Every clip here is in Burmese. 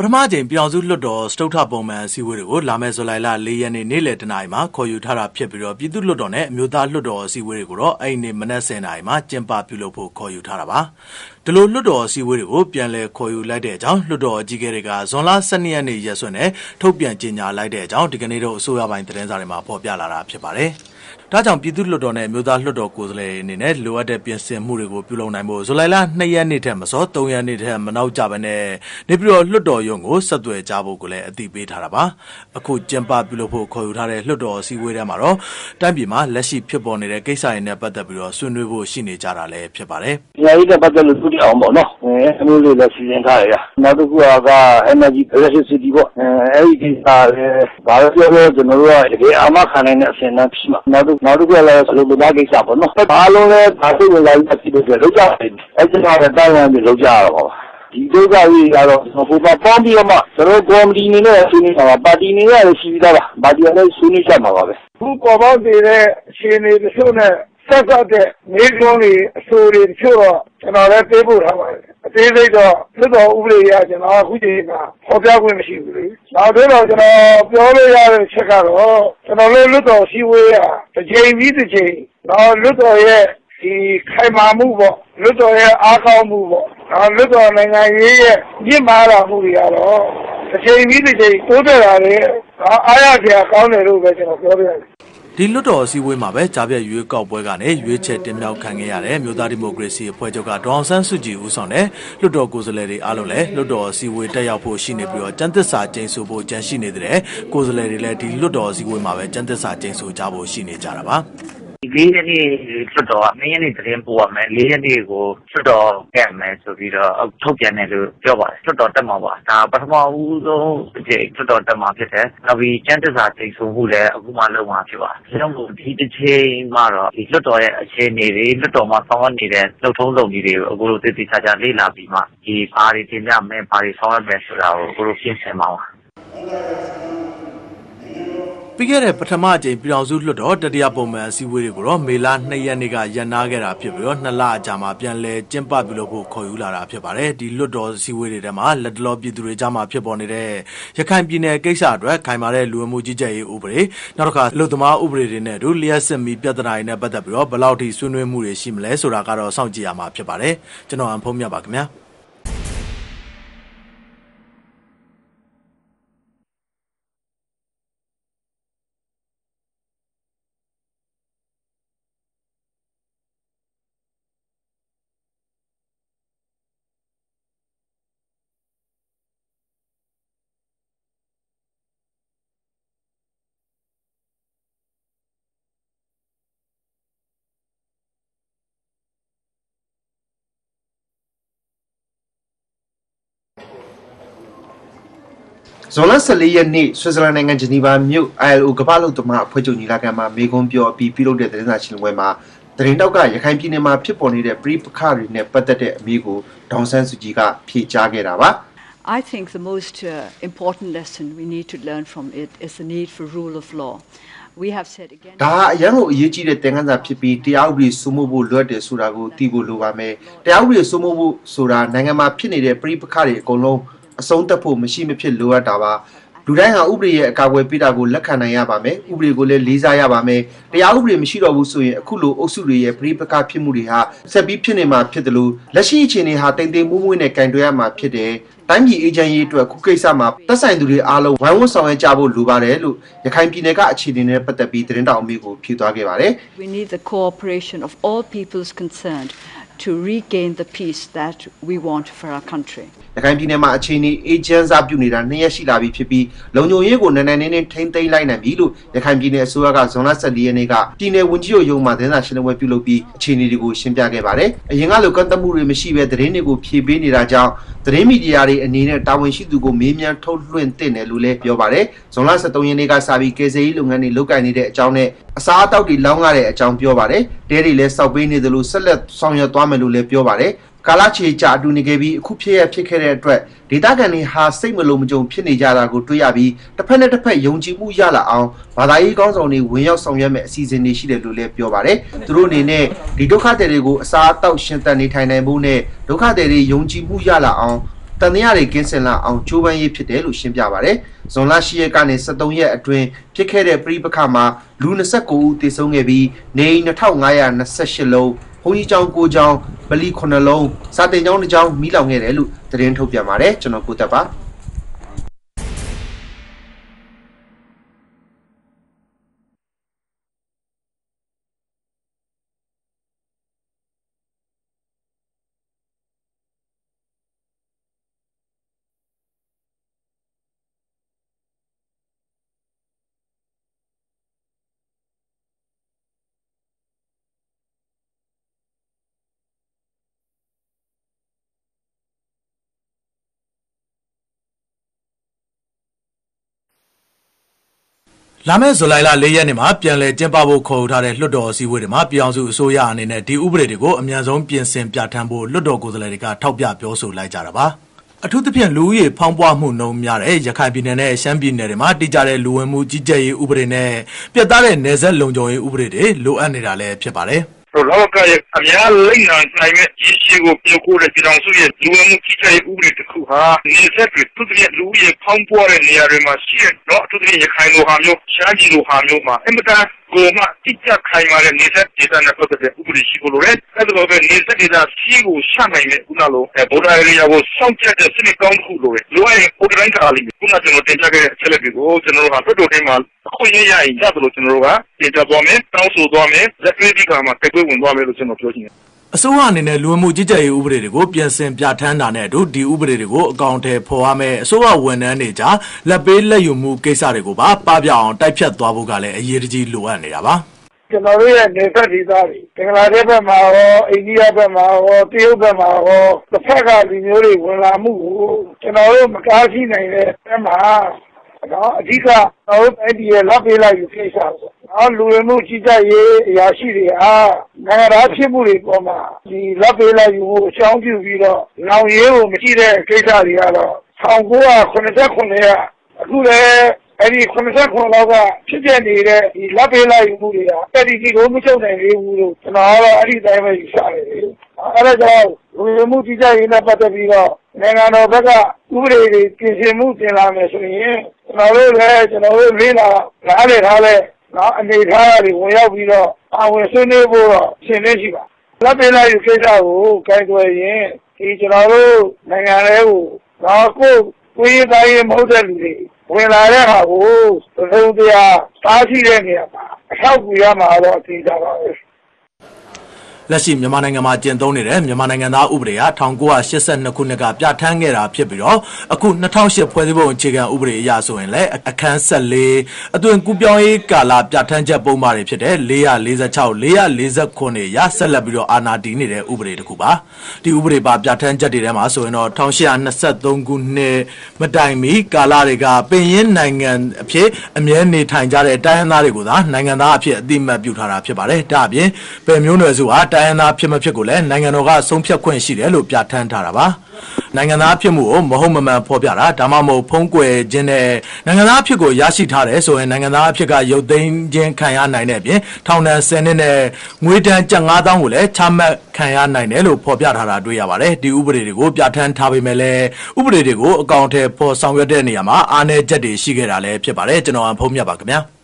ပထမကြိမ်ပြောင်စုလွတ်တော်စတုထပုံမှန်အစည်းအဝေးတွေကိုလာမယ့်ဇူလိုင်လ၄ရက်နေ့နေ့လယ်တနာရီမှာခေါ်ယူထားတာဖြစ်ပြီးတော့ပြည်သူ့လွတ်တော်နဲ့အမျိုးသားလွတ်တော်အစည်းအဝေးတွေကိုတော့အဲ့ဒီနေ့မနက်10:00နာရီမှာကျင်းပပြုလုပ်ဖို့ခေါ်ယူထားတာပါဒီလိုလွတ်တော်အစည်းအဝေးတွေကိုပြန်လည်ခေါ်ယူလိုက်တဲ့အကြောင်းလွတ်တော်အကြီးအကဲတွေကဇွန်လ12ရက်နေ့ရက်စွဲနဲ့ထုတ်ပြန်ကြေညာလိုက်တဲ့အကြောင်းဒီကနေ့တော့အစိုးရပိုင်းသတင်းစာတွေမှာဖော်ပြလာတာဖြစ်ပါတယ်။ဒါကြောင့်ပြည်သူ့လွှတ်တော်နဲ့အမျိုးသားလွှတ်တော်ကိုယ်စားလှယ်အနေနဲ့လိုအပ်တဲ့ပြင်ဆင်မှုတွေကိုပြုလုပ်နိုင်ဖို့ဇူလိုင်လ2ရက်နေ့ထက်မစော3ရက်နေ့ထက်မနောက်ကြဘဲနဲ့နေပြည်တော်လွှတ်တော်ရုံးကိုဆက်သွယ်ကြဖို့ကိုလည်းအသိပေးထားတာပါအခုကျင်းပပြုလုပ်ဖို့ခေါ်ယူထားတဲ့လွှတ်တော်အစည်းအဝေးထဲမှာတော့တိုင်းပြည်မှာလက်ရှိဖြစ်ပေါ်နေတဲ့ကိစ္စတွေနဲ့ပတ်သက်ပြီးတော့ဆွေးနွေးဖို့ရှိနေကြတာလည်းဖြစ်ပါတယ်။ညာရေးနဲ့ပတ်သက်လို့သူတအောင်ပေါ့နော်။အဲအမျိုးလေးလည်းစီစဉ်ထားရ။နောက်တစ်ခုက energy electricity ပေါ့။အဲဒီကိစ္စလည်းဘာလို့ပြောလဲကျွန်တော်တို့ကတကယ်အာမခံနိုင်တဲ့အဆင့်အတန်းဖြစ်မှာ။နောက်တစ်နောက်တစ်ခုလည်းအလုပ်သမားကိစ္စပေါ့နော်။အားလုံးလည်းဒါစိတ်ဝင်စားပြီးဖြစ်လို့လောက်ကြတယ်။အဲဒီမှာလည်းတိုင်းဝန်ပြီးလောက်ကြရတော့ပါဒီဒုက္ခကြီးကတော့ဟိုပါပေါင်းပြီးတော့မှကျွန်တော်ကော်မတီနေနဲ့ဆွေးနွေးတာပါတီနေနဲ့လည်းရှိပြီးသားပါပါတီနဲ့ဆွေးနွေးကြမှာပါပဲခုပေါ်ပေါက်နေတဲ့အခြေအနေတချို့နဲ့ဆက်ဆက်တဲ့မိကုံးတွေအဆိုတွေတချို့တော့ ကျွန်တော်လည်းပေးဖို့ထားပါတယ်အသေးစိတ်တော့လွတ်တော်ဥပဒေရကျွန်တော်အခုချိန်ကဟောပြခွင့်မရှိဘူးလေနောက်တော့ကျွန်တော်ပြောလို့ရတဲ့ချက်ကတော့ကျွန်တော်လည်းလွတ်တော်စည်းဝေးရတစ်ချိန်ပြီးတစ်ချိန်တော့လွတ်တော်ရဲ့ဒီခိုင်မာမှုပေါ့လွတ်တော်ရဲ့အားကောင်းမှုပေါ့နောက်လွတ်တော်နိုင်ငံရေးရဲ့မြင့်မားတာမှုတွေကတော့တစ်ချိန်ပြီးတစ်ချိန်တိုးတက်လာတယ်အားရစရာကောင်းတယ်လို့ပဲကျွန်တော်ပြောပြရတယ် ဒီလွတ်တော်အစည်းအဝေးမှာပဲကြားပြရွေးကောက်ပွဲကနေရွေးချယ်တင်မြှောက်ခံခဲ့ရတဲ့မြို့သားဒီမိုကရေစီအဖွဲ့ချုပ်ကဒေါအောင်ဆန်းစုကြည်ဦးဆောင်တဲ့လွတ်တော်ကိုယ်စားလှယ်တွေအားလုံးလည်းလွတ်တော်အစည်းအဝေးတက်ရောက်ဖို့ရှိနေပြီးတော့ကျန်းသစ္စာကျိန်ဆိုဖို့ကြံရှိနေတဲ့ကိုယ်စားလှယ်တွေလည်းဒီလွတ်တော်အစည်းအဝေးမှာပဲကျန်းသစ္စာကျိန်ဆိုကြဖို့ရှိနေကြတာပါ ၄ရက်နေ့လွှတ်တော်က ၂ရက်နေ့ သတင်းပို့ရမယ် ၄ရက်နေ့ကို လွှတ်တော်တက်မယ်ဆိုပြီးတော့ ထုတ်ပြန်တယ်လို့ ပြောပါတယ် လွှတ်တော်တက်မှာပါ ဒါပထမဦးဆုံးအကြိမ် လွှတ်တော်တက်မှာဖြစ်တယ် နောက်ပြီး ကျန်းသစ္စာကျိန်ဆိုမှုလည်း အခုမှ လုပ်မှာဖြစ်ပါတယ် ဒါကြောင့်မို့ ဒီတစ်ချိန်မှတော့ဒီလွှတ်တော်ရဲ့ အခြေအနေတွေ လွှတ်တော်မှာ ဆောင်ရွက်နေတဲ့ လုပ်ထုံးလုပ်နည်းတွေကိုအခုလိုတည်တည်ချာချာ လေ့လာပြီးမှဒီဘာတွေတင်ပြမယ် ဘာတွေဆောင်ရွက်မယ်ဆိုတာကိုအခုလိုပြင်ဆင်ပါပါ ပြီးခဲ့တဲ့ပထမအကြိမ်ပြည်အောင်စုလွှတ်တော်တတိယပုံမှန်အစည်းအဝေးတွေကိုတော့မေလ2ရက်နေ့ကရန်နာခဲ့တာဖြစ်ပြီးတော့နှစ်လအကြာမှာပြန်လည်ကျင်းပပြုလုပ်ဖို့ခေါ်ယူလာတာဖြစ်ပါတယ်ဒီလွှတ်တော်အစည်းအဝေးတွေထဲမှာလက်တလောပြည်သူတွေကြားမှာဖြစ်ပေါ်နေတဲ့ရခိုင်ပြည်နယ်ကိစ္စအတွက်ခိုင်မာတဲ့လူဝင်မှုကြီးကြပ်ရေးဥပဒေနောက်တစ်ခါလူသမားဥပဒေတွေနဲ့အတူလျှက်စစ်မီပြဿနာတွေနဲ့ပတ်သက်ပြီးတော့ဘယ်လောက်ထိဆွေးနွေးမှုတွေရှိမလဲဆိုတာကတော့စောင့်ကြည့်ရမှာဖြစ်ပါတယ်ကျွန်တော်အန်ဖုံးမြတ်ပါခင်ဗျာ ဇွန်လ14ရက်နေ့ဆွစ်ဇာလန်နိုင်ငံဂျနီဗာမြို့ ILO ကမ္ဘာ့လုံသမားအဖွဲ့ချုပ်ညီလာခံမှာမေခွန်းပြောပြီးပြုလုပ်တဲ့သတင်းစာရှင်းလင်းပွဲမှာသတင်းတောက်ကရခိုင်ပြည်နယ်မှာဖြစ်ပေါ်နေတဲ့ပြည်ပခါတွေနဲ့ပတ်သက်တဲ့အမေးကိုဒေါန်ဆန်းစုကြည်ကဖြေကြားခဲ့တာပါ I think the most uh, important lesson we need to learn from it is the need for rule of law. we have said again ဒါအရန်ကိုအရေးကြီးတဲ့သင်ခန်းစာဖြစ်ပြီးတရားဥပဒေစိုးမိုးဖို့လွတ်တယ်ဆိုတာကိုသိဖို့လိုပါမယ်တရားဥပဒေစိုးမိုးဖို့ဆိုတာနိုင်ငံမှာဖြစ်နေတဲ့ပြည်ပခါတွေအကုန်လုံး အဆုံးသတ်ဖို့မရှိမဖြစ်လိုအပ်တာပါလူတိုင်းဟာဥပဒေရဲ့အကာအကွယ်ပေးတာကိုလက်ခံနိုင်ရပါမယ်ဥပဒေကိုလည်းလေးစားရပါမယ်တရားဥပဒေမရှိတော့ဘူးဆိုရင်အခုလိုအုပ်စုတွေရဲ့ပြိပကဖြစ်မှုတွေဟာဆက်ပြီးဖြစ်နေမှာဖြစ်တယ်လို့လက်ရှိအခြေအနေဟာတိမ်တိမ်မွေးမွေးနဲ့ကင်တွယ်ရမှာဖြစ်တယ်တိုင်းပြည်အေဂျင့်ရေးအတွက်ခုကိစ္စမှာတက်ဆိုင်သူတွေအားလုံးဝိုင်းဝန်းဆောင်ရွက်ကြဖို့လိုပါတယ်လို့ရခိုင်ပြည်နယ်ကအခြေအနေနဲ့ပတ်သက်ပြီးသတင်းတောင်အမေကိုဖြေသွားခဲ့ပါတယ် We need the cooperation of all peoples concerned to regain the peace that we want for our country ရခိုင်ပြည်နယ်မှာအခြေအနေအေဂျင့်စာပြုနေတာနှစ်ရက်ရှိလာပြီဖြစ်ပြီးလုံခြုံရေးကိုနန်းနန်းနေနေထိမ့်သိမ်းလိုက်နိုင်ပြီလို့ရခိုင်ပြည်နယ်အစိုးရကဇွန်လ14ရက်နေ့ကပြည်နယ်ဝန်ကြီးချုပ်ရုံးမှသတင်းစာရှင်းလင်းပွဲပြုလုပ်ပြီးအခြေအနေတွေကိုရှင်းပြခဲ့ပါတယ်။အရင်ကလိုကန့်သတ်မှုတွေမရှိဘဲသတင်းတွေကိုဖြည့်ပေးနေတာကြောင့်သတင်းမီဒီယာတွေအနေနဲ့တာဝန်ရှိသူကိုမေးမြန်းထုတ်လွှင့်တင်တယ်လို့လည်းပြောပါတယ်။ဇွန်လ23ရက်နေ့ကစပြီးကေဇေးလုပ်ငန်းတွေလုပ်ကိုင်နေတဲ့အကြောင်းနဲ့ အစားအသောက်တွေလောင်းရတဲ့အကြောင်းပြောပါတယ်။တဲတွေလည်းစောက်ပေးနေတယ်လို့ဆက်လက်ဆောင်ရွက်သွားမယ်လို့လည်းပြောပါတယ်။ကာလချေကြာအတူနေခဲ့ပြီးအခုဖြစ်ရဖြစ်ခဲ့တဲ့အတွက်ဒေတာကန်တွေဟာစိတ်မလုံးမကြုံဖြစ်နေကြတာကိုတွေ့ရပြီးတစ်ဖက်နဲ့တစ်ဖက်ယုံကြည်မှုရလာအောင်ဘာသာရေးကောင်းဆောင်တွေဝင်ရောက်ဆောင်ရွက်မဲ့အစီအစဉ်တွေရှိတယ်လို့လည်းပြောပါတယ်သူတို့အနေနဲ့ဒီဒုက္ခသည်တွေကိုအစားအသောက်ရှင်သန်နေထိုင်နိုင်ဖို့နဲ့ဒုက္ခသည်တွေယုံကြည်မှုရလာအောင် တန်တရားတွေကင်းစင်လာအောင်ကြိုးပမ်းရေးဖြစ်တယ်လို့ရှင်းပြပါတယ်။ဇွန်လ10ရက်ကနေ23ရက်အတွင်းဖြစ်ခဲ့တဲ့ပြည်ပခါမှာလူ29ဦးသေဆုံးခဲ့ပြီးနေအိမ်2528လုံးဘုန်းကြီးကျောင်း9ကျောင်းဗလီ9လုံးစာတင်ကျောင်း2ကျောင်းမိလောင်ခဲ့တယ်လို့သတင်းထုတ်ပြန်ပါတယ်ကျွန်တော်ကိုသက်ပါ။ လာမယ့်ဇူလိုင်လ၄ရက်နေ့မှာပြန်လည်ကျင်းပဖို့ခေါ်ယူထားတဲ့လွှတ်တော်အစည်းအဝေးတွေမှာပြည်အောင်စုအစိုးရအနေနဲ့ဒီဥပဒေတွေကိုအမြန်ဆုံးပြင်ဆင်ပြဋ္ဌာန်းဖို့လွှတ်တော်ကိုယ်စားလှယ်တွေကထောက်ပြပြောဆိုလိုက်ကြတာပါအထူးသဖြင့်လူဦးရေဖောင်းပွားမှုနှုန်းများတဲ့ရခိုင်ပြည်နယ်နဲ့ရှမ်းပြည်နယ်တွေမှာတည်ကြတဲ့လူဝင်မှုကြီးကြပ်ရေးဥပဒေနဲ့ပြတ်သားတဲ့နယ်စပ်လုံခြုံရေးဥပဒေတွေလိုအပ်နေတာလည်းဖြစ်ပါတယ် ဆိုတော့ကရဲ့အများလိမ့်နိုင်နိုင်မဲ့ရရှိကိုပြုတ်ကိုတဲ့ပြည်တော်စုရဲ့လူဝင်မှုကြီးကြပ်ရေးဥပဒေတစ်ခုဟာနေဆက်တွေသူတို့ရဲ့လူရဲ့ဖောင်းပွားတဲ့နေရာတွေမှာရှိရတော့သူတို့ရဲ့ရခိုင်လိုဟာမျိုးရှားကြီးလိုဟာမျိုးမှာအင်မတန်ကိုမှတိကျခိုင်မာတဲ့နေဆက်ဒေသနဲ့ပတ်သက်တဲ့ဥပဒေရှိကိုလိုတဲ့အဲ့ဒါလိုပဲနေဆက်ဒေသစီးကိုရှာနိုင်တဲ့ခုနလိုဗော်ဒါရီယာကိုစောင့်ကြတဲ့စနစ်ကောင်းတစ်ခုလိုတဲ့လိုအပ်ရင်ဥပဒေကာလီခုနကျွန်တော်တင်ပြခဲ့တဲ့အချက်လက်တွေကိုကျွန်တော်တို့ဟာဖတ်တော်ထဲမှာအခွင့်အရေးရရင်ရတယ်လို့ကျွန်တော်တို့ကတင်ပြသွားမယ်တောင်းဆိုသွားမယ်ဇက်ပြေးဒီကမှာတက်ွေးဝင်သွားမယ်လို့ကျွန်တော်ပြောချင်တယ် အစိုးရအနေနဲ့လူဝင်မှုကြီးကြပ်ရေးဥပဒေတွေကိုပြင်ဆင်ပြဋ္ဌာန်းတာနဲ့အတူဒီဥပဒေတွေကိုအကောင့်ထဲပေါ်ရမယ်အစိုးရဝန်ထမ်းတွေကြားလက်ပေးလက်ယူမှုကိစ္စတွေကိုပါပပျောက်အောင်တိုက်ဖြတ်သွားဖို့ကလည်းအရေးတကြီးလိုအပ်နေတာပါကျွန်တော်တို့ရဲ့နေသက်ဒေသတွေဘင်္ဂလားဒေ့ရှ်ဘက်မှာရောအိန္ဒိယဘက်မှာရောတရုတ်ဘက်မှာရောတစ်ဖက်ကလူမျိုးတွေဝင်လာမှုကိုကျွန်တော်တို့မကားရှိနိုင်တဲ့ဘက်မှာ နော်အဓိကကျွန်တော်တို့အဲ့ဒီရဲ့လက်ပေးလိုက်ယူကိစ္စပေါ့နော်လူဝင်မှုကြီးကြပ်ရေးအရာရှိတွေအားနိုင်ငံသားဖြစ်မှုတွေပေါ်မှာဒီလက်ပေးလိုက်ယူကိုအကြောင်းပြုပြီးတော့လောင်ရေးကိုမရှိတဲ့ကိစ္စတွေကတော့1989ကအခုလည်းအဲ့ဒီ89လောက်ကဖြစ်ပြနေတဲ့ဒီလက်ပေးလိုက်ယူမှုတွေကအဲ့ဒီဒီကိုမချုပ်နိုင်သေးဘူးလို့ကျွန်တော်ကတော့အဲ့ဒီတိုင်းပဲယူဆတယ်လေအဲ့ဒါကြောင့်လူဝင်မှုကြီးကြပ်ရေးနဲ့ပတ်သက်ပြီးတော့နိုင်ငံတော်ဘက်ကဥပဒေတွေပြင်ဆင်မှုတင်လာမယ်ဆိုရင် ကျွန်တော်တို့လည်းကျွန်တော်တို့လေးလာနားလည်ထားတဲ့နော်အနေထားတွေဝင်ရောက်ပြီးတော့အဝင်ဆွေးနွေးဖို့တော့ရှင်းနေရှိပါလက်ပေးလိုက်ယူကိစ္စကိုကြိုက်ွယ်ရင်ဒီကျွန်တော်တို့နိုင်ငံလေးကိုတော့ကိုယ်ကိုယ်ရေးတိုင်းမဟုတ်တဲ့လူတွေဝင်လာတဲ့ဟာကိုသုံးတရားစားရှိတဲ့နေရာမှာအထောက်အကူရမှာတော့အသေးကြပါပဲ လက်ရှိမြန်မာနိုင်ငံမှာကျင့်သုံးနေတဲ့မြန်မာနိုင်ငံသားဥပဒေဟာ1982ခုနှစ်ကပြဋ္ဌာန်းခဲ့တာဖြစ်ပြီးတော့အခု2008ဖွဲ့စည်းပုံအခြေခံဥပဒေအရဆိုရင်လည်းအခန်း14အတွင်ကူပြောင်းရေးကာလပြဋ္ဌာန်းချက်ပုံမှန်တွေဖြစ်တဲ့446 449ရဆက်လက်ပြီးတော့အာဏာတည်နေတဲ့ဥပဒေတစ်ခုပါဒီဥပဒေပါပြဋ္ဌာန်းချက်တွေထဲမှာဆိုရင်တော့1823ခုနှစ်မတိုင်မီကာလတွေကပင်ရင်းနိုင်ငံအဖြစ်အမြဲနေထိုင်ကြတဲ့တိုင်းရင်းသားတွေကိုသာနိုင်ငံသားအဖြစ်အတိအမှတ်ပြုထားတာဖြစ်ပါတယ်ဒါအပြင်ပယ်မျိုးနွယ်စုဟာတိုင်းရင်းသားဖြစ်မဖြစ်ကိုလည်းနိုင်ငံတော်ကဆုံးဖြတ်ခွင့်ရှိတယ်လို့ပြဋ္ဌာန်းထားတာပါနိုင်ငံသားဖြစ်မှုကိုမဟုတ်မမှန်ဖော်ပြတာဒါမှမဟုတ်ဖုံးကွယ်ခြင်းနဲ့နိုင်ငံသားဖြစ်ကိုရရှိထားတယ်ဆိုရင်နိုင်ငံသားအဖြစ်ကရုပ်သိမ်းခြင်းခံရနိုင်တဲ့အပြင်ထောင်ဒဏ်10နှစ်နဲ့ငွေဒဏ်ကျပ်9000ကိုလည်းချမှတ်ခံရနိုင်တယ်လို့ဖော်ပြထားတာတွေ့ရပါတယ်ဒီဥပဒေတွေကိုပြဋ္ဌာန်းထားပေမဲ့လည်းဥပဒေတွေကိုအကောင့်ထဲပေါ်ဆောင်ရွက်တဲ့နေရာမှာအားနည်းချက်တွေရှိခဲ့တာလည်းဖြစ်ပါတယ်ကျွန်တော်အဖုံးမြတ်ပါခင်ဗျာ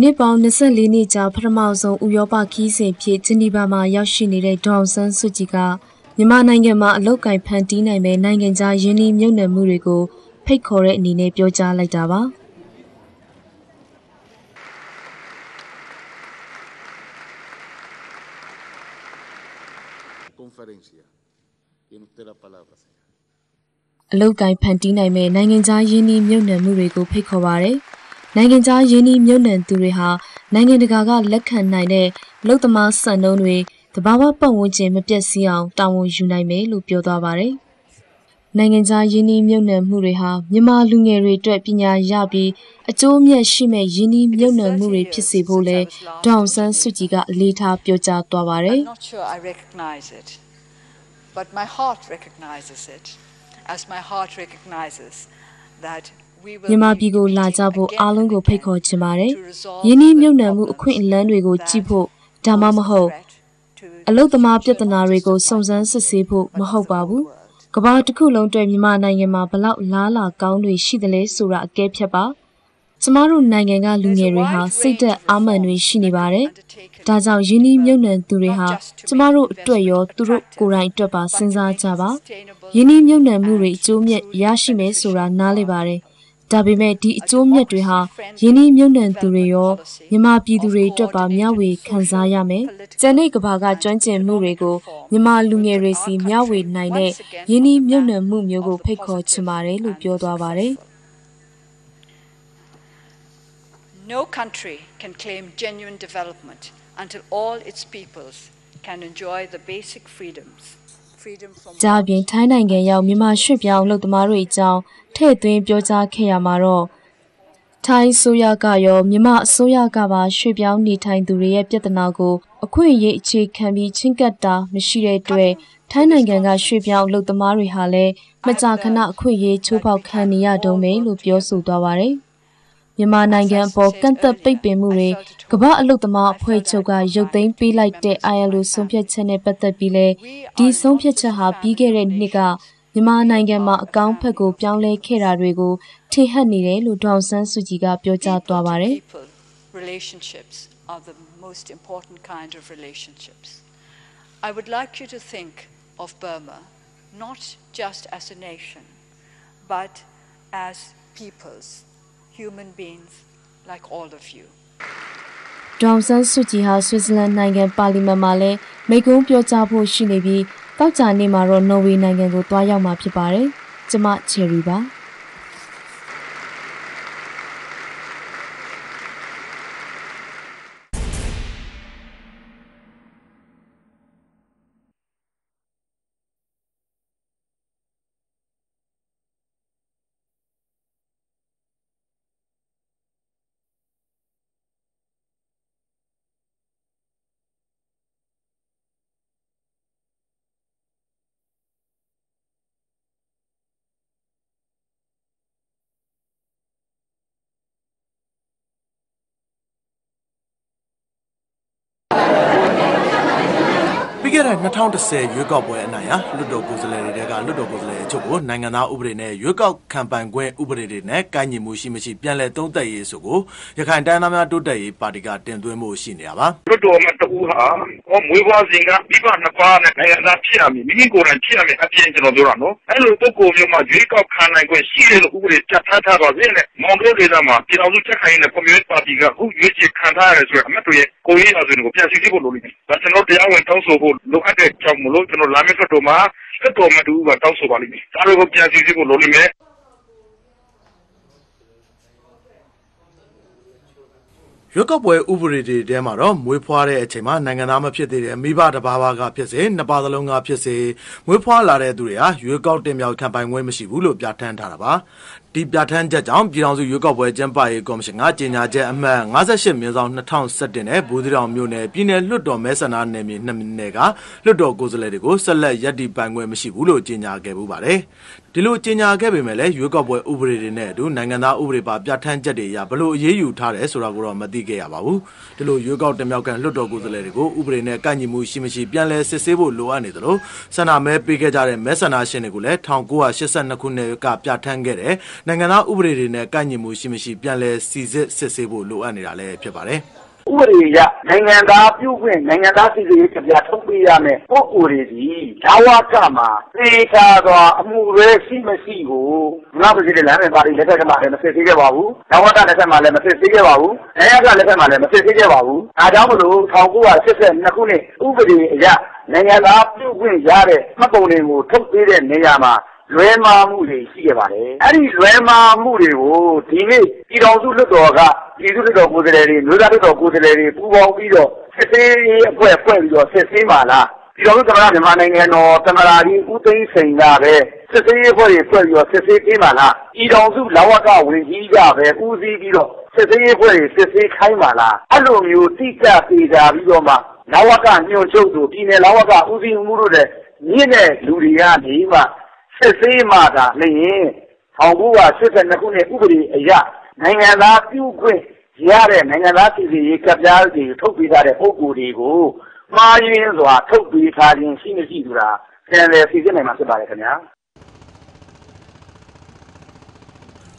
နှစ်ပေါင်း24နှစ်ကြာပထမဆုံးဥရောပခီးစဉ်ဖြစ်ဂျနီဗာမှာရောက်ရှိနေတဲ့ဒေါအောင်ဆန်းစုကြည်ကမြန်မာနိုင်ငံမှာအလုတ်ကင်ဖန်တီးနိုင်မဲ့နိုင်ငံခြားယင်းနှီးမြှုပ်နှံမှုတွေကိုဖိတ်ခေါ်တဲ့အနေနဲ့ပြောကြားလိုက်တာပါ conferencia. Tiene usted la palabra, señor. အလုတ်ကင်ဖန်တီးနိုင်မဲ့နိုင်ငံခြားယင်းနှီးမြှုပ်နှံမှုတွေကိုဖိတ်ခေါ်ပါရယ် နိုင်ငံခြားယင်းနှီးမြုပ်နှံသူတွေဟာနိုင်ငံတကာကလက်ခံနိုင်တဲ့လုံသမားစံနှုန်းတွေတဘာဝပတ်ဝန်းကျင်မပျက်စီးအောင်တာဝန်ယူနိုင်မယ်လို့ပြောသွားပါတယ်။နိုင်ငံခြားယင်းနှီးမြုပ်နှံမှုတွေဟာမြန်မာလူငယ်တွေအတွက်ပညာရပြီးအကျိုးအမြတ်ရှိမဲ့ယင်းနှီးမြုပ်နှံမှုတွေဖြစ်စေဖို့လဲဒေါအောင်ဆန်းစုကြည်ကအလေးထားပြောကြားသွားပါတယ်။ I'm not sure I recognize it, but my heart recognizes it, as my heart recognizes that မြန်မာပြည်ကိုလာကြဖို့အားလုံးကိုဖိတ်ခေါ်ချင်ပါတယ်။ယင်းနှီးမြုပ်နှံမှုအခွင့်အလမ်းတွေကိုကြည့်ဖို့ဒါမှမဟုတ်အလုတ်သမားပြဿနာတွေကိုစုံစမ်းစစ်ဆေးဖို့မဟုတ်ပါဘူး။ကမ္ဘာတစ်ခုလုံးအတွက်မြန်မာနိုင်ငံမှာဘလောက်လားလာကောင်းတွေရှိသလဲဆိုတာအကဲဖြတ်ပါ။ကျမတို့နိုင်ငံကလူငယ်တွေဟာစိတ်သက်အာမန်တွေရှိနေပါတယ်။ဒါကြောင့်ယင်းနှီးမြုပ်နှံသူတွေဟာကျမတို့အတွက်ရောသူတို့ကိုယ်တိုင်အတွက်ပါစဉ်းစားကြပါ။ယင်းနှီးမြုပ်နှံမှုတွေအကျိုးမြတ်ရရှိမယ်ဆိုတာနားလည်ပါတယ်။ ဒါပေမဲ့ဒီအကျိုးမြတ်တွေဟာယင်းနှီးမြုပ်နှံသူတွေရောမြန်မာပြည်သူတွေအတွက်ပါမျှဝေခံစားရမယ်။ကျန်တဲ့ကဘာကကျွမ်းကျင်မှုတွေကိုမြန်မာလူငယ်တွေစီမျှဝေနိုင်တဲ့ယင်းနှီးမြုပ်နှံမှုမျိုးကိုဖိတ်ခေါ်ချင်ပါတယ်လို့ပြောသွားပါတယ်။ No country can claim genuine development until all its peoples can enjoy the basic freedoms ကြာပြင်ထိုင်းနိုင်ငံရောက်မြန်မာရွှေ့ပြောင်းလုပ်သမားတွေအကြောင်းထည့်သွင်းပြောကြားခဲ့ရမှာတော့ထိုင်းဆိုရကရောမြန်မာအစိုးရကပါရွှေ့ပြောင်းနေထိုင်သူတွေရဲ့ပြဿနာကိုအခွင့်အရေးအခြေခံပြီးချင်းကပ်တာမရှိတဲ့အတွက်ထိုင်းနိုင်ငံကရွှေ့ပြောင်းလုပ်သမားတွေဟာလည်းမကြာခဏအခွင့်အရေးချိုးဖောက်ခံနေရတုံးပဲလို့ပြောဆိုသွားပါတယ်။ မြန်မာနိုင်ငံအပေါ်ကန့်သက်ပိတ်ပင်မှုတွေကမ္ဘာအလုတ်သမားအဖွဲ့ချုပ်ကရုပ်သိမ်းပေးလိုက်တဲ့ ILO ဆုံးဖြတ်ချက်နဲ့ပတ်သက်ပြီးလဲဒီဆုံးဖြတ်ချက်ဟာပြီးခဲ့တဲ့နှစ်ကမြန်မာနိုင်ငံမှာအကောင့်ဖက်ကိုပြောင်းလဲခဲ့တာတွေကိုထင်ဟပ်နေတယ်လို့ဒေါအောင်ဆန်းစုကြည်ကပြောကြားသွားပါတယ် relationships are the most important kind of relationships I would like you to think of Burma not just as a nation but as peoples human beings like all of you ဒေါန်ဆန်းစုကြည်ဟာဆွစ်ဇာလန်နိုင်ငံပါလီမန်မှာလည်းမိန့်ခွန်းပြောကြားဖို့ရှိနေပြီးတောက်ကြနေ့မှာတော့နော်ဝေနိုင်ငံကိုတွားရောက်မှာဖြစ်ပါတယ်။ကျမချယ်ရီပါ။ တဲ့2010ရွေးကောက်ပွဲအနိုင်ဟာလွတ်တော်ကိုယ်စားလှယ်တွေကလွတ်တော်ကိုယ်စားလှယ်အချို့ကိုနိုင်ငံသားဥပဒေနဲ့ရွေးကောက်ခံပိုင်ခွင့်ဥပဒေတွေနဲ့ကိုင်းညီမှုရှိမရှိပြန်လည်သုံးသပ်ရေးဆိုကိုရခိုင်တိုင်းသားများတိုးတက်ရေးပါတီကတင်သွင်းမှုရှိနေတာပါလွတ်တော်မှာတူဟာဟောမွေးဖွားစဉ်ကမိဘနှစ်ပါးနဲ့နိုင်ငံသားဖြစ်ရမည်မိမိကိုယ်တိုင်ဖြစ်ရမည်အပြင်ကျွန်တော်ပြောတာနော်အဲ့လိုပုဂ္ဂိုလ်မျိုးမှာရွေးကောက်ခံနိုင်ခွင့်ရှိတယ်လို့ဥပဒေပြဋ္ဌာန်းထားပါစေနဲ့မောင်တို့ဒေသမှာပြည်တော်စုချက်ခိုင်တဲ့ကွန်မြူနတီပါတီကအခုရွေးချယ်ခံထားရတယ်ဆိုတော့အမတ်တို့ရဲ့ကိုယ်ရေးအသွင်ကိုပြန်စီစစ်ဖို့လိုလိမ့်မယ်ဒါကျွန်တော်တရားဝင်တောင်းဆိုဖို့လိုအပ်တဲ့ကြောင့်မလို့ကျွန်တော်လာမယ့်ဆက်တော်မှာဆက်တော်မှာတူကတောင်းဆိုပါလိမ့်မယ်ဒါတွေကိုပြန်စီစစ်ဖို့လိုလိမ့်မယ်ရွက်ကောက်ပွဲဥပဒေတွေထဲမှာတော့မွေးဖွားတဲ့အချိန်မှာနိုင်ငံသားမဖြစ်သေးတဲ့မိဘတစ်ပါးပါးကဖြစ်စေနှစ်ပါးသလုံးကဖြစ်စေမွေးဖွားလာတဲ့သူတွေဟာရွေးကောက်တင်မြောက်ခံပိုင်ခွင့်မရှိဘူးလို့ပြဋ္ဌာန်းထားတာပါဒီပြဋ္ဌာန်းချက်ကြောင့်ပြည်ထောင်စုရွေးကောက်ပွဲကျင်းပရေးကော်မရှင်ကကြေညာချက်အမှတ်58မြင်းဆောင်2017နဲ့ဘူသီတောင်မြို့နယ်ပြည်내လွှတ်တော်မဲဆန္ဒနယ်မြေနှစ်နယ်ကလွှတ်တော်ကိုယ်စားလှယ်တွေကိုဆက်လက်ရည်တည်ပိုင်ခွင့်မရှိဘူးလို့ကြေညာခဲ့ပူပါတယ်ဒီလိုကြေညာခဲ့ပေမဲ့လည်းရွေးကောက်ပွဲဥပဒေတွေနဲ့အတူနိုင်ငံသားဥပဒေပါပြဋ္ဌာန်းချက်တွေအရဘလို့အရေးယူထားတယ်ဆိုတာကိုတော့မသိခဲ့ရပါဘူးဒီလိုရွေးကောက်တင်မြောက်ခံလွှတ်တော်ကိုယ်စားလှယ်တွေကိုဥပဒေနဲ့ကန့်ညီမှုရှိမရှိပြန်လည်စစ်ဆေးဖို့လိုအပ်နေသလိုဆန္ဒမဲပေးခဲ့ကြတဲ့မဲဆန္ဒရှင်တွေကိုလည်း1982ခုနှစ်ကပြဋ္ဌာန်းခဲ့တဲ့နိုင်ငံသားဥပဒေတွေနဲ့ကန့်ညီမှုရှိမရှိပြန်လည်စီစစ်စစ်ဆေးဖို့လိုအပ်နေတာလည်းဖြစ်ပါတယ်ဥပဒေအရနိုင်ငံသားပြုခွင့်နိုင်ငံသားစီစစ်ရေးကြပြထုတ်ပေးရမယ်ပုဂ္ဂိုလ်တွေဒီဒါဝကမှာသေချာစွာအမှုရဲရှိမရှိကိုငါ့ပြည်တဲ့လမ်းနဲ့ပါတီလက်ထက်ကမှလည်းမစစ်သေးခဲ့ပါဘူးဒါဝကလက်ထက်မှလည်းမစစ်သေးခဲ့ပါဘူးနိုင်ငံကလက်ထက်မှလည်းမစစ်သေးခဲ့ပါဘူးဒါကြောင့်မလို့1982ခုနှစ်ဥပဒေအရနိုင်ငံသားပြုခွင့်ရတဲ့မှတ်ပုံတွေကိုထုတ်ပေးတဲ့နေရာမှာ လွဲမှားမှုတွေရှိခဲ့ပါတယ်အဲ့ဒီလွဲမှားမှုတွေကိုဒီနေ့ပြည်တော်စုလွှတ်တော်ကပြည်သူ့လွှတ်တော်ကိုယ်စားလှယ်တွေမျိုးသားလွှတ်တော်ကိုယ်စားလှယ်တွေပူးပေါင်းပြီးတော့စစ်ဆေးရေးအဖွဲ့ဖွဲ့ပြီးတော့စစ်ဆေးပါလားပြည်တော်စုသမ္မတမြန်မာနိုင်ငံတော်သမ္မတကြီးဦးသိန်းစိန်ကပဲစစ်ဆေးရေးအဖွဲ့တွေဖွဲ့ပြီးတော့စစ်ဆေးပေးပါလားပြည်တော်စုလောဝကဝင်ကြီးကပဲဦးစီးပြီးတော့စစ်ဆေးရေးဖွဲ့တွေစစ်ဆေးခိုင်းပါလားအဲ့လိုမျိုးတိကျသေးတာပြီးတော့မှလောဝကညွှန်ချုပ်တို့ပြည်နယ်လောဝကဦးစီးမှုတို့တဲ့မြင့်တဲ့လူတွေကနေမှ စစ်ဆေးမှသာလျင်1982ခုနှစ်ဥပဒေအရနိုင်ငံသားပြုခွင့်ရတဲ့နိုင်ငံသားပြည်စီရေးကပ်ပြားတွေထုတ်ပေးထားတဲ့ပုံကိုယ်တွေကိုမှားယွင်းစွာထုတ်ပေးထားခြင်းရှိမရှိဆိုတာပြန်လည်သိသိနိုင်မှာဖြစ်ပါတယ်ခင်ဗျာ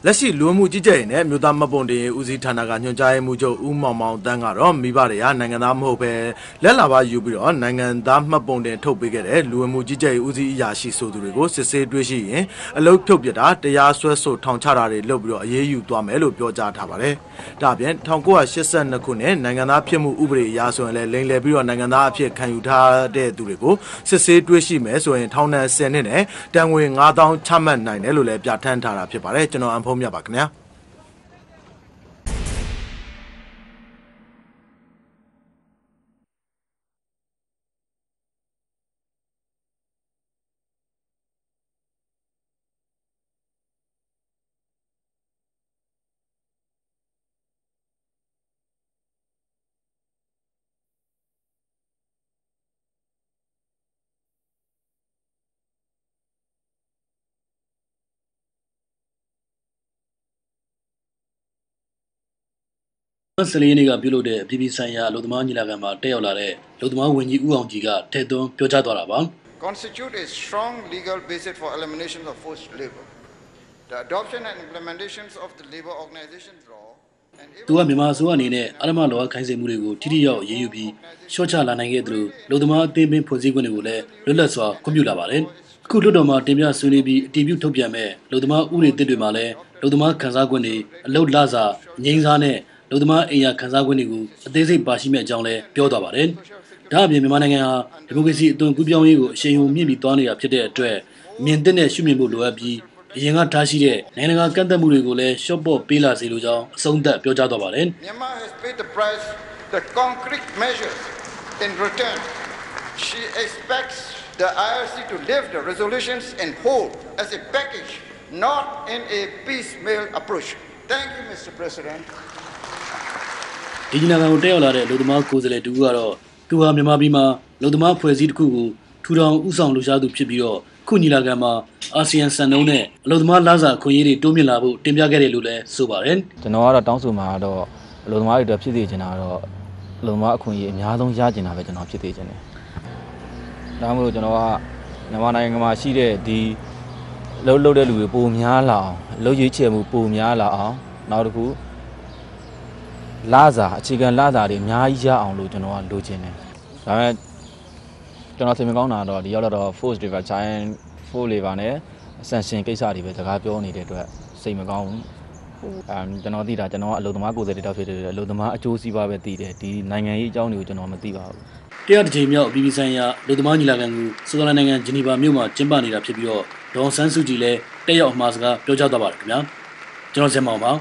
လက်ရှိလူဝင်မှုကြီးကြပ်ရေးနဲ့မြို့သားမပုံတင်ဦးစီးဌာနကညွှန်ကြားရေးမှူးချုပ်ဦးမောင်မောင်တန်းကတော့မိဘတွေကနိုင်ငံသားမဟုတ်ပဲလက်လာပါယူပြီးတော့နိုင်ငံသားမှတ်ပုံတင်ထုတ်ပေးခဲ့တဲ့လူဝင်မှုကြီးကြပ်ရေးဦးစီးအရာရှိဆိုသူတွေကိုစစ်ဆေးတွေ့ရှိရင်အလုတ်ထုတ်ပြတာတရားစွဲဆိုထောင်ချတာတွေလုပ်ပြီးတော့အရေးယူသွားမယ်လို့ပြောကြားထားပါတယ်။ဒါ့အပြင်1982ခုနှစ်နိုင်ငံသားဖြစ်မှုဥပဒေအရဆိုရင်လည်းလိမ်လည်ပြီးတော့နိုင်ငံသားအဖြစ်ခံယူထားတဲ့သူတွေကိုစစ်ဆေးတွေ့ရှိမယ်ဆိုရင်ထောင်ဒဏ်10နှစ်နဲ့တန်ငွေ9000ချမှတ်နိုင်တယ်လို့လည်းပြဋ္ဌာန်းထားတာဖြစ်ပါတယ်ကျွန်တော်အန်ဖုံးမြတ်ပါခင်ဗျာ။ စလေးနေ့ကပြုလုပ်တဲ့အပြည်ပြည်ဆိုင်ရာအလုပ်သမားညီလာခံမှာတက်ရောက်လာတဲ့အလုပ်သမားဝန်ကြီးဦးအောင်ကြည်ကထည့်သွင်းပြောကြားသွားတာပါ constitute a strong legal basis for elimination of forced labor. The adoption and implementations of the labor organizations law and သူကမြန်မာအစိုးရအနေနဲ့အရမလောခိုင်းစေမှုတွေကိုထိထိရောက်ရေးယူပြီးရှော့ချလာနိုင်ခဲ့သလိုအလုပ်သမားအသင်းပင်ဖွဲ့စည်းခွင့်တွေကိုလည်းလွတ်လပ်စွာခွင့်ပြုလာပါတယ်အခုလွှတ်တော်မှာတင်ပြဆွေးနွေးပြီးအတည်ပြုထုတ်ပြန်မဲ့အလုပ်သမားဥပဒေသစ်တွေမှာလည်းအလုပ်သမားခန်းစားခွင့်တွေအလုပ်လစာငိမ့်စားနဲ့အ လုပ်သမားအိမ်ယာခန်းစားခွင့်တွေကိုအသေးစိတ်ပါရှိမဲ့အကြောင်းလည်းပြောသွားပါတယ်ဒါအပြင်မြန်မာနိုင်ငံဟာဒီမိုကရေစီအသွင်ကူးပြောင်းရေးကိုအရှိန်ဟုန်မြင့်ပြီးသွားနေတာဖြစ်တဲ့အတွက်မြင်တဲ့နဲ့ရှုမြင်ဖို့လိုအပ်ပြီးအရင်ကထားရှိတဲ့နိုင်ငံတကာကန့်သက်မှုတွေကိုလည်းရှော့ပေါ့ပေးလာစေလိုကြောင်းအဆုံးသတ်ပြောကြားသွားပါတယ် Myanmar has paid the price, the concrete measures in return. She expects the IRC to live the resolutions in whole as a package, not in a piecemeal approach. Thank you, Mr. President. ဒီညီလာခံကိုတက်ရောက်လာတဲ့လူသမားကိုယ်စားလှယ်တူကတော့သူဟာမြန်မာပြည်မှာလူသမားဖွဲ့စည်းတစ်ခုကိုထူထောင်ဥဆောင်လှူရှားသူဖြစ်ပြီးတော့ခုညီလာခံမှာအာဆီယံစံနှုန်းနဲ့အလူသမားလာစာခွင့်ရေးတွေတိုးမြင့်လာဖို့တင်ပြခဲ့တယ်လို့လည်းဆိုပါတယ်ကျွန်တော်ကတော့တောင်းဆိုမှာတော့အလုံသမားတွေအတွက်ဖြစ်စေချင်တာတော့အလုံသမားအခွင့်အရေးအများဆုံးရကျင်တာပဲကျွန်တော်ဖြစ်စေချင်တယ်။ဒါမှမဟုတ်ကျွန်တော်ကမြန်မာနိုင်ငံမှာရှိတဲ့ဒီလှုပ်လှုပ်တဲ့လူတွေပုံများလာအောင်လှုပ်ရွေးချယ်မှုပုံများလာအောင်နောက်တစ်ခု လာစာအခြေခံလာစာတွေအများကြီးရအောင်လို့ကျွန်တော်ကလိုချင်တယ်။ဒါပေမဲ့ကျွန်တော်သင်မကောင်းတာတော့ဒီရောက်တော့ force river giant force lever နဲ့ sanction ကိစ္စတွေပဲစကားပြောနေတဲ့အတွက်စိတ်မကောင်းဘူး။အဲကျွန်တော်သိတာကျွန်တော်ကအလုပ်သမားကိုယ်စားလှယ်တောက်ဖြစ်တယ်အလုပ်သမားအကျိုးစီးပွားပဲသိတယ်ဒီနိုင်ငံရေးအကြောင်းတွေကိုကျွန်တော်မသိပါဘူးတရားတစ်ချိန်မြောက်အပြည်ပြည်ဆိုင်ရာလူသမားညီလာခံကိုဆွစ်ဇာလန်နိုင်ငံဂျနီဗာမြို့မှာကျင်းပနေတာဖြစ်ပြီးတော့ဒေါန်ဆန်းစုကြည်လည်းတက်ရောက်အမှာစကားပြောကြားသွားပါတယ်ခင်ဗျာကျွန်တော်ဇင်မောင်ပါ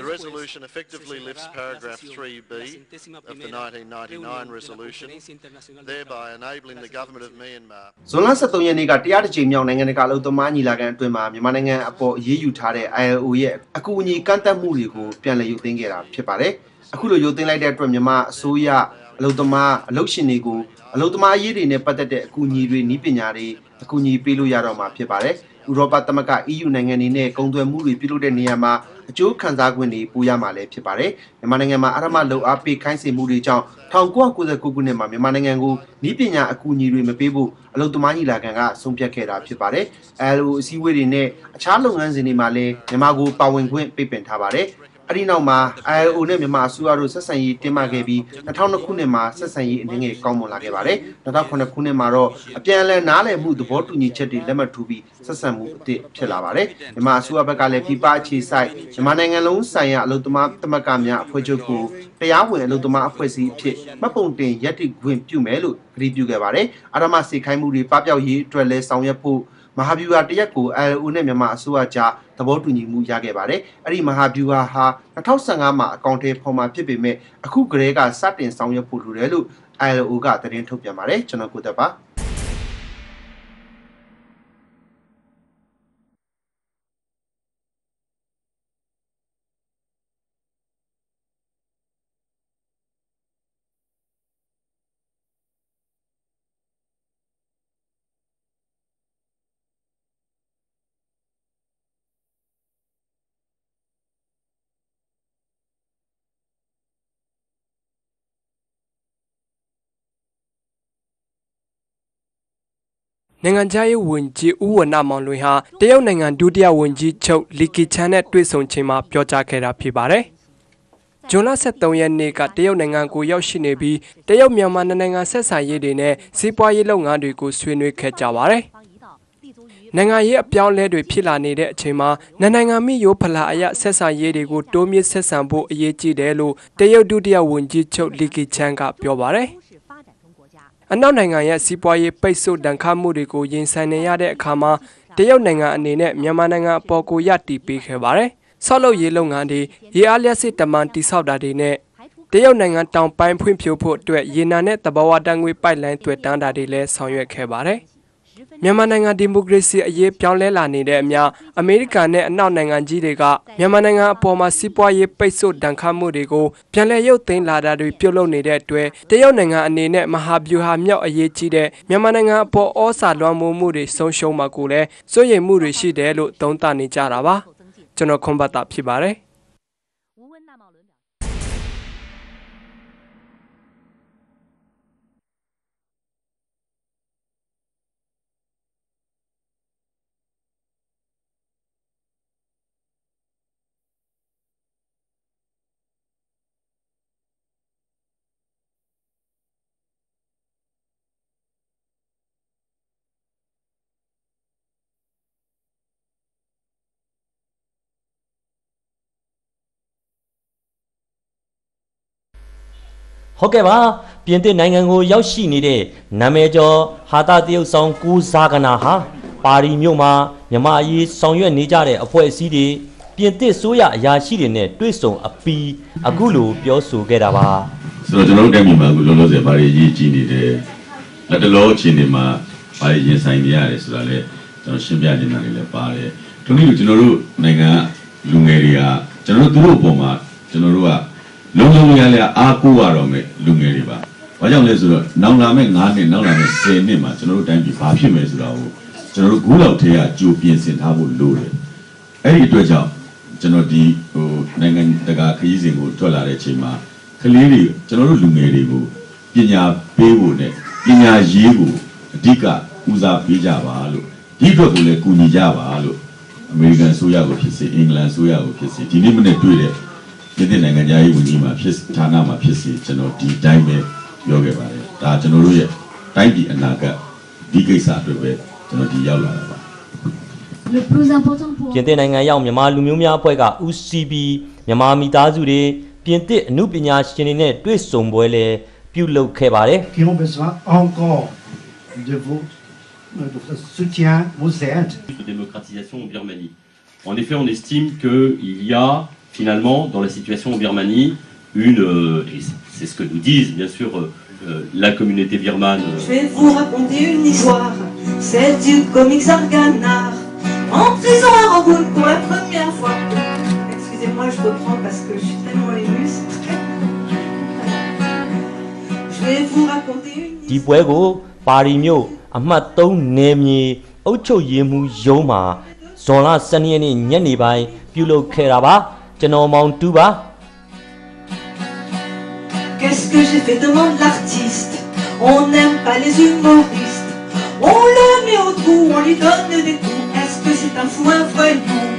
The resolution effectively lifts paragraph 3B of the 1999 resolution, thereby enabling the government of Myanmar ဇွန်လ23ရက်နေ့ကတရားတစ်ကြိမ်မြောက်နိုင်ငံတကာအလုပ်သမားညီလာခံအတွင်းမှာမြန်မာနိုင်ငံအပေါ်အရေးယူထားတဲ့ ILO ရဲ့အကူအညီကန့်သတ်မှုတွေကိုပြန်လည်ရုပ်သိမ်းခဲ့တာဖြစ်ပါတယ်။အခုလိုရုပ်သိမ်းလိုက်တဲ့အတွက်မြန်မာအစိုးရအလုသမားအလုရှင်တွေကိုအလုသမားအရေးတွေနဲ့ပတ်သက်တဲ့အကူအညီတွေနည်းပညာတွေအကူအညီပေးလို့ရတော့မှာဖြစ်ပါတယ်ဥရောပသမဂ္ဂ EU နိုင်ငံတွေနဲ့ကုန်သွယ်မှုတွေပြုလုပ်တဲ့နေရာမှာ အကျိုးခံစား권တွေပိုရမှာလည်းဖြစ်ပါတယ်မြန်မာနိုင်ငံမှာအရမလုံအားပေးခိုင်းစေမှုတွေကြောင့်1999ခုနှစ်မှာမြန်မာနိုင်ငံကိုနည်းပညာအကူအညီတွေမပေးဖို့အလုံသမားညီလာခံကဆုံးဖြတ်ခဲ့တာဖြစ်ပါတယ်အဲလိုအစည်းအဝေးတွေနဲ့အခြားလုပ်ငန်းစဉ်တွေမှာလည်းမြန်မာကိုပါဝင်ခွင့်ပိတ်ပင်ထားပါတယ် အဲ့ဒီနောက်မှာ ILO နဲ့မြန်မာအစိုးရတို့ဆက်ဆံရေးတင်းမာခဲ့ပြီး2002ခုနှစ်မှာဆက်ဆံရေးအနေငယ်ကောင်းမွန်လာခဲ့ပါတယ်2009ခုနှစ်မှာတော့အပြန်အလှန်နားလည်မှုသဘောတူညီချက်တွေလက်မှတ်ထိုးပြီးဆက်ဆံမှုအသစ်ဖြစ်လာပါတယ်မြန်မာအစိုးရဘက်ကလည်းပြည်ပအခြေစိုက်မြန်မာနိုင်ငံလုံးဆိုင်ရာအလုပ်သမားသမဂ္ဂများအဖွဲ့ချုပ်ကိုတရားဝင်အလုပ်သမားအဖွဲ့အစည်းအဖြစ်မှတ်ပုံတင်ရည်တည်ခွင့်ပြုမယ်လို့ကြေညာပြုခဲ့ပါတယ်အာရမစေခိုင်းမှုတွေပပျောက်ရေးအတွက်လည်းဆောင်ရွက်ဖို့ မဟာဗျူဟာတရက်ကို ILO နဲ့မြန်မာအစိုးရကြားသဘောတူညီမှုရခဲ့ပါတယ်။အဲ့ဒီမဟာဗျူဟာဟာ2015မှာအကောင့်ထဲပေါ်မှာဖြစ်ပေမဲ့အခုကတည်းကစတင်ဆောင်ရွက်ဖို့လိုတယ်လို့ ILO ကသတင်းထုတ်ပြန်ပါတယ်ကျွန်တော်ကိုသက်ပါ။ နိုင်ငံခြားရေးဝန်ကြီးဦးဝဏ္ဏမောင်လွင်ဟာတရုတ်နိုင်ငံဒုတိယဝန်ကြီးချုပ်လီကီချန်နဲ့တွေ့ဆုံချိန်မှာပြောကြားခဲ့တာဖြစ်ပါတယ်။ဂျွန်လ23ရက်နေ့ကတရုတ်နိုင်ငံကိုရောက်ရှိနေပြီးတရုတ်မြန်မာနိုင်ငံဆက်ဆံရေးတွေနဲ့စီးပွားရေးလုပ်ငန်းတွေကိုဆွေးနွေးခဲ့ကြပါတယ်။နိုင်ငံရေးအပြောင်းလဲတွေဖြစ်လာနေတဲ့အချိန်မှာနိုင်ငံမိရိုးဖလာအရဆက်ဆံရေးတွေကိုတိုးမြင့်ဆက်ဆံဖို့အရေးကြီးတယ်လို့တရုတ်ဒုတိယဝန်ကြီးချုပ်လီကီချန်ကပြောပါတယ်။ အနောက်နိုင်ငံရဲ့စီးပွားရေးပိတ်ဆို့တန်ခတ်မှုတွေကိုရင်ဆိုင်နေရတဲ့အခါမှာတရုတ်နိုင်ငံအနေနဲ့မြန်မာနိုင်ငံအပေါ်ကိုရတည်ပေးခဲ့ပါတယ်။ဆောက်လုပ်ရေးလုပ်ငန်းတွေရေအားလျက်စစ်တမန်တိဆောက်တာတွေနဲ့တရုတ်နိုင်ငံတောင်ပိုင်းဖွံ့ဖြိုးဖို့အတွက်ရေနံနဲ့တဘာဝတန်ငွေပိုက်လိုင်းတွေ့တန်းတာတွေလည်းဆောင်ရွက်ခဲ့ပါတယ်။ မြန်မာနိုင်ငံဒီမိုကရေစီအရေးပြောင်းလဲလာနေတဲ့အမျှအမေရိကန်နဲ့အနောက်နိုင်ငံကြီးတွေကမြန်မာနိုင်ငံအပေါ်မှာစီးပွားရေးပိတ်ဆို့ဒဏ်ခတ်မှုတွေကိုပြန်လည်ရုပ်သိမ်းလာတာတွေပြုလုပ်နေတဲ့အတွက်တရုတ်နိုင်ငံအနေနဲ့မဟာဗျူဟာမြောက်အရေးကြီးတဲ့မြန်မာနိုင်ငံအပေါ်ဩစာလွှမ်းမိုးမှုတွေဆုံးရှုံးမှာကိုလည်းစိုးရိမ်မှုတွေရှိတယ်လို့သုံးသပ်နေကြတာပါကျွန်တော်ခွန်ဘတ်တာဖြစ်ပါတယ် ဟုတ်ကဲ့ပါပြင်သစ်နိုင်ငံကိုရောက်ရှိနေတဲ့နာမည်ကျော်ဟာတာတရုတ်ဆောင်ကူဇာကနာဟာပါရီမြို့မှာမြမအရေးဆောင်ရွက်နေကြတဲ့အဖွဲ့အစည်းတွေပြင်သစ်ဆိုရအရာရှိတွေနဲ့တွေ့ဆုံအပီးအခုလိုပြောဆိုခဲ့တာပါဆိုတော့ကျွန်တော်တို့တိုင်းပြည်မှာအခုလောလောဆယ်ပါရီရေးကြည့်နေတယ်လက်တလောအချိန်တွေမှာပါရီရင်ဆိုင်နေရတယ်ဆိုတာလေကျွန်တော်ရှင်းပြနေတာတွေလည်းပါတယ်ဒီနေ့ကျွန်တော်တို့နိုင်ငံလူငယ်တွေကကျွန်တော်တို့သူတို့အပေါ်မှာကျွန်တော်တို့က လုံးလုံးရရအားကိုးရတော့မယ်လူငယ်တွေပါ။ဘာကြောင့်လဲဆိုတော့နောက်လာမယ့်9နှစ်နောက်လာမယ့်10နှစ်မှာကျွန်တော်တို့တိုင်းပြည်ဘာဖြစ်မယ်ဆိုတာကိုကျွန်တော်တို့ခုလောက်ထဲကကြိုပြင်ဆင်ထားဖို့လိုတယ်။အဲ့ဒီအတွက်ကြောင့်ကျွန်တော်ဒီဟိုနိုင်ငံတကာခရီးစဉ်ကိုထွက်လာတဲ့အချိန်မှာကလေးတွေကျွန်တော်တို့လူငယ်တွေကိုပညာပေးဖို့နဲ့ပညာရေးကိုအဓိကဦးစားပေးကြပါလို့ဒီအတွက်ကိုလည်းကူညီကြပါလို့အမေရိကန်ဆိုရကိုဖြစ်စေအင်္ဂလန်ဆိုရကိုဖြစ်စေဒီနေ့မနေ့တွေ့တဲ့ ပြည်တဲ့နိုင်ငံသားရေးဝန်ကြီးမှာဖြစ်ဌာနမှာဖြစ်စီကျွန်တော်ဒီတိုင်းပဲပြောခဲ့ပါတယ်ဒါကျွန်တော်တို့ရဲ့တိုင်းပြည်အနာဂတ်ဒီကိစ္စအတွက်ပဲကျွန်တော်ဒီရောက်လာတာပါပြင်သစ်နိုင်ငံရောက်မြန်မာလူမျိုးများအဖွဲ့က UCB မြန်မာမိသားစုတွေပြင်သစ်အမှုပညာရှင်တွေနဲ့တွေ့ဆုံပွဲလဲပြုလုပ်ခဲ့ပါတယ် qui ont besoin encore de vos de votre soutien, vos aides. De démocratisation en Birmanie. En effet, on estime qu'il y a finalement, dans la situation en Birmanie, une, euh, et c'est ce que nous disent bien sûr euh, euh, la communauté birmane. Je vais vous raconter une histoire, celle du commissaire Ganard, en prison à Rangoon pour la première fois. Excusez-moi, je reprends parce que je suis tellement émue. vais vous raconter une ဒီပွဲကိုပါရီမြို့အမှတ်3နယ်မြေအုပ်ချုပ်ရေးမှူးရုံးမှာဇွန်လ12ရက်နေ့ညနေပိုင်းပြုလုပ်ခဲ့တာပါ ကျွန်တော်မောင်တူပါ Qu'est-ce que j'ai fait demande l'artiste On n'aime pas les humoristes On le met au trou, on lui donne des coups Est-ce que c'est un fou, un voyou